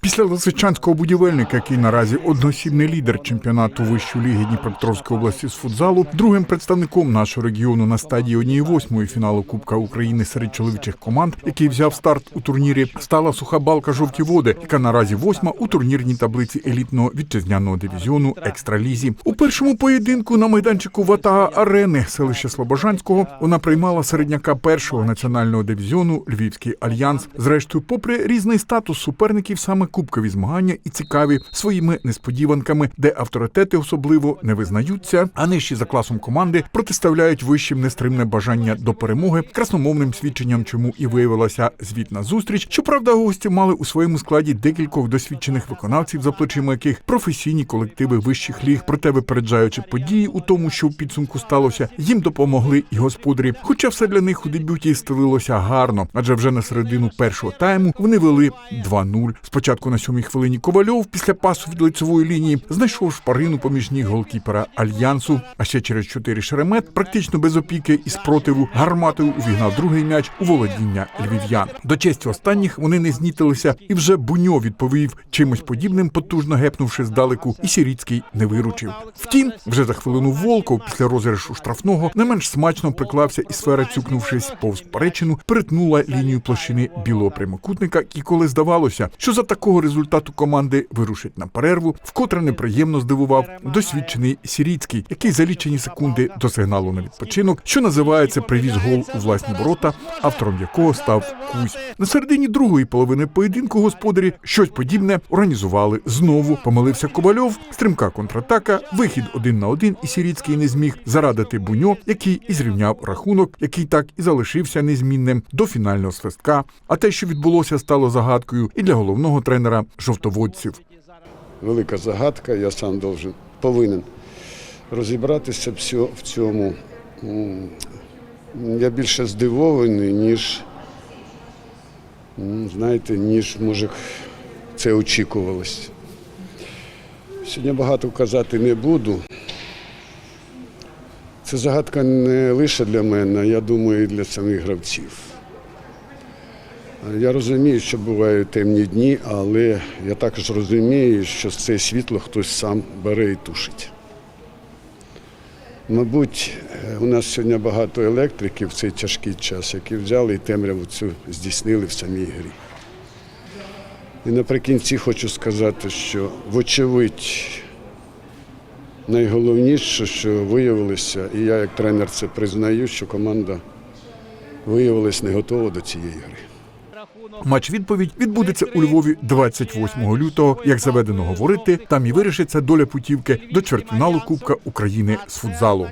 Після Лисичанського будівельника, який наразі одноосібний лідер чемпіонату вищої ліги Дніпропетровської області з футзалу, другим представником нашого регіону на стадії однієї восьмої фіналу Кубка України серед чоловічих команд, який взяв старт у турнірі, стала суха балка жовті води, яка наразі восьма у турнірній таблиці елітного вітчизняного дивізіону Екстралізі. У першому поєдинку на майданчику Ватага Арени селища Слобожанського вона приймала середняка першого національного дивізіону Львівський альянс. Зрештою, попри різний статус суперників, саме кубкові змагання і цікаві своїми несподіванками, де авторитети особливо не визнаються, а нижчі за класом команди протиставляють вищим нестримне бажання до перемоги, красномовним свідченням, чому і виявилася звітна зустріч. Щоправда, гості мали у своєму складі декількох досвідчених виконавців, за плечима яких професійні колективи вищих ліг, проте випереджаючи події у тому, що в підсумку сталося, їм допомогли і господарі. Хоча все для них у дебюті стелилося гарно, адже вже на середину першого тайму вони вели 2-0. Спочатку на сьомій хвилині Ковальов після пасу від лицевої лінії знайшов шпарину поміж ніг голкіпера альянсу. А ще через чотири шеремет, практично без опіки і спротиву, гарматою увігнав другий м'яч у володіння львів'ян. До честі останніх вони не знітилися, і вже Буньо відповів чимось подібним, потужно гепнувши здалеку, і Сіріцький не виручив. Втім, вже за хвилину Волков після розіграшу штрафного не менш смачно приклався, і сфера, цюкнувшись повз перечину, перетнула лінію площини білого прямокутника. І коли здавалося, що за такого результату команди вирушить на перерву, вкотре неприємно здивував досвідчений Сіріцький, який за лічені секунди до сигналу на відпочинок, що називається привіз гол у власні ворота, автором якого став Кузь. На середині другої половини поєдинку господарі щось подібне організували знову. Помилився Ковальов, стрімка контратака, вихід один на один, і Сіріцький не зміг зарадити Буньо, який і зрівняв рахунок, який так і залишився незмінним до фінального свистка. А те, що відбулося, стало загадкою і для головного тренера жовтоводців. велика загадка, я сам должен, повинен розібратися в цьому. Я більше здивований, ніж, знаєте, ніж може це очікувалось. Сьогодні багато казати не буду. Це загадка не лише для мене, я думаю, і для самих гравців. Я розумію, що бувають темні дні, але я також розумію, що це світло хтось сам бере і тушить. Мабуть, у нас сьогодні багато електриків в цей тяжкий час, які взяли і темряву цю здійснили в самій грі. І наприкінці хочу сказати, що вочевидь найголовніше, що виявилося, і я як тренер це признаю, що команда виявилась не готова до цієї гри. Матч відповідь відбудеться у Львові 28 лютого. Як заведено говорити, там і вирішиться доля путівки до чвертьфіналу Кубка України з футзалу.